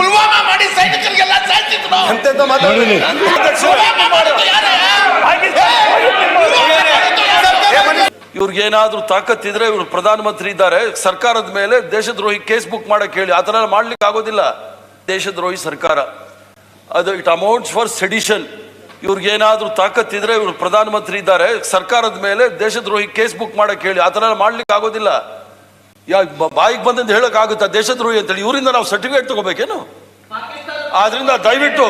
ಪುಲ್ವಾಮಾ? ಮಾಡಿ ಸೈನಿಕರಿಗೆಲ್ಲ ಸಾಯ್ತಿದ್ರು ನಾವು. ಎಂತೆಂತ ಮಾತಾಡಲಿ ಪುಲ್ವಾಮಾ ಮಾಡಿದ್ದು ಯಾರು? ಇವ್ರಿಗೇನಾದ್ರೂ ತಾಕತ್ತಿದ್ರೆ ಇವ್ರು ಪ್ರಧಾನಮಂತ್ರಿ ಇದ್ದಾರೆ. ಸರ್ಕಾರದ ಮೇಲೆ ದೇಶದ್ರೋಹಿ ಕೇಸ್ ಬುಕ್ ಮಾಡಕ್ ಹೇಳಿ. ಆತರ ಮಾಡ್ಲಿಕ್ಕೆ ಆಗೋದಿಲ್ಲ. ದೇಶದ್ರೋಹಿ ಸರ್ಕಾರ. ಅದು ಇಟ್ ಅಮೌಂಟ್ಸ್ ಫಾರ್ ಸೆಡಿಷನ್. ಇವ್ರಿಗೇನಾದ್ರೂ ತಾಕತ್ತಿದ್ರೆ ಇವ್ರು ಪ್ರಧಾನಮಂತ್ರಿ ಇದ್ದಾರೆ. ಸರ್ಕಾರದ ಮೇಲೆ ದೇಶದ್ರೋಹಿ ಕೇಸ್ ಬುಕ್ ಮಾಡಕ್ ಹೇಳಿ. ಆತರ ಮಾಡ್ಲಿಕ್ಕೆ ಆಗೋದಿಲ್ಲ. ಯಾ ಬಾಯಿಗೆ ಬಂದಂತ ಹೇಳಕ್ ಆಗುತ್ತಾ ದೇಶದ್ರೋಹಿ ಅಂತೇಳಿ ಇವರಿಂದ ನಾವು ಸರ್ಟಿಫಿಕೇಟ್ ತಗೋಬೇಕೇನು ಆದ್ರಿಂದ ದಯವಿಟ್ಟು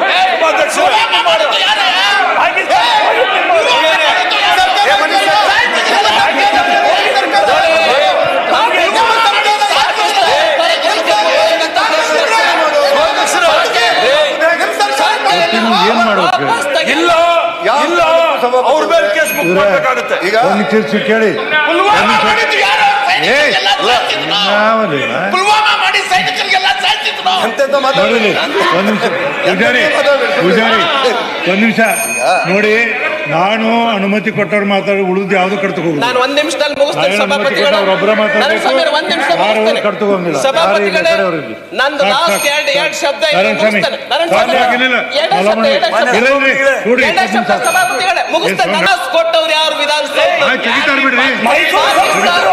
ಇಲ್ಲ ಇಲ್ಲ ಅವ್ರ ಮೇಲೆ ಕೇಸ್ ಬುಕ್ ಮಾಡ್ಬೇಕಾಗುತ್ತೆ ಈಗ ಕೇಳಿ? ಸೈನಿಕರಿಗೆಲ್ಲ ಸಾಯ್ತಿದ್ರು ನಾವು. ಯಾವದಿಲ್ಲ ಪುಲ್ವಾಮಾ ಮಾಡಿ ಸೈನಿಕರಿಗೆಲ್ಲ ಸಾಯ್ತಿದ್ರು ನಾವು. ಎಂತೆಂತ ಮಾತಾಡಲಿ ಒಂದ್ ನಿಮಿಷ ಪೂಜಾರಿ ಪೂಜಾರಿ ಒಂದ್ ನಿಮಿಷ ನೋಡಿ ನಾನು ಅನುಮತಿ ಕೊಟ್ಟವ್ರು ಮಾತಾಡಿ ಉಳಿದು ಯಾವ್ದು ಕಡ್ತಕ್ಕೆ ಹೋಗುದು ನಾನು ಒಂದ್ ನಿಮಿಷದಲ್ಲಿ ಮುಗಿಸ್ತೇನೆ ನಾನು ಅನುಮತಿ ಸಭಾಪತಿಗಳ ಕೊಟ್ಟವ್ರು ಒಬ್ಬರೇ ಮಾತಾಡ್ಬೇಕು. ಸಮೀರ್ ಒಂದ್ ನಿಮಿಷ ಯಾರು ಮುಗಿಸ್ತೇನೆ. ಸಭಾಪತಿಗಳೇ ಯಾರು ಈ ಕಡೆ ಅವ್ರಿಗೆ? ನಂದು ಸಾಕು, ಲಾಸ್ಟ್ ಸಾಕು. ಎರಡು ಎರಡು ಶಬ್ದ ಇದೆ, ನಾರಾಯಣ ಸ್ವಾಮಿ, ಮುಗಿಸ್ತೇನೆ. ನಾರಾಯಣ ಸ್ವಾಮಿ ಸ್ವಾಮಿ, ಆಗಿರ್ಲಿಲ್ಲ. ಎರಡೇ ಶಬ್ದ, ಮಲಮಣಿ. ಎರಡೇ ಶಬ್ದ. ಇಲ್ಲ, ಇಲ್ರಿ, ನೋಡಿ, ಎರಡೇ ಒಂದ್ ನಿಮಿಷ. ಸಭಾಪತಿಗಳೇ ಮುಗಿಸ್ತೇನೆ ಏ, ಸ್ವಾಮಿ. ನನಸ್ ಕೊಟ್ಟವ್ರು ಯಾರು ವಿಧಾನಸಭೆ ಆಯ್ತು, ತೆಗಿತಾರೆ ಬಿಡ್ರಿ. ಪಾಕಿಸ್ತಾನ,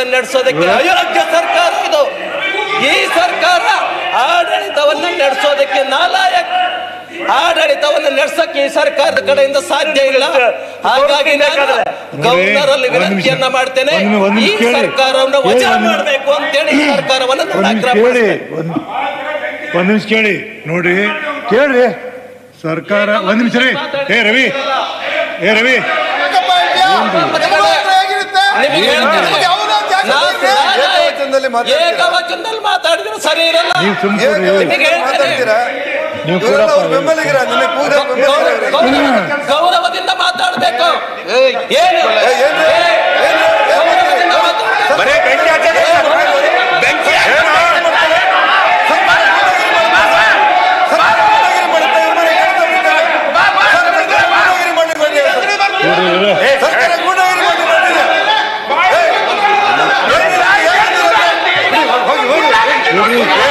ಆಡಳಿತ ನಡೆಸೋದಕ್ಕೆ ಅಯೋಗ್ಯ ಸರ್ಕಾರ ಇದು. ಈ ಸರ್ಕಾರ ಆಡಳಿತವನ್ನು ನಡೆಸೋದಕ್ಕೆ ನಾಲಾಯಕ್. ಆಡಳಿತವನ್ನು ನಡೆಸಕ್ಕೆ ಈ ಸರ್ಕಾರದ ಕಡೆಯಿಂದ ಸಾಧ್ಯ ಇಲ್ಲ. ಹಾಗಾಗಿ ನಾನು ಗವರ್ನರಲ್ಲಿ ಒಂದ್ ನಿಮಿಷ. ವಿನಂತಿಯನ್ನ ಮಾಡ್ತೇನೆ. ಈ. ಸರ್ಕಾರವನ್ನು ವಜಾ. ಮಾಡಬೇಕು ಅಂತೇಳಿ ಈ ಸರ್ಕಾರವನ್ನು ಒಂದ್ ನಿಮಿಷ ಕೇಳಿ. ನೋಡಿ. ಕೇಳ್ರಿ. ಸರ್ಕಾರ ಒಂದ್ ನಿಮಿಷ ರೀ ಏ ರವಿ. ಏ ರವಿ. ಏಕವಚನದಲ್ಲಿ ಮಾತಾಡಿದ್ರೆ ಸರಿ ಇರಲ್ಲ. ನೀವು ಸುಮ್ಮನೆ ಗೌರವದಿಂದ ಮಾತಾಡಬೇಕು. ಏನು Thank you.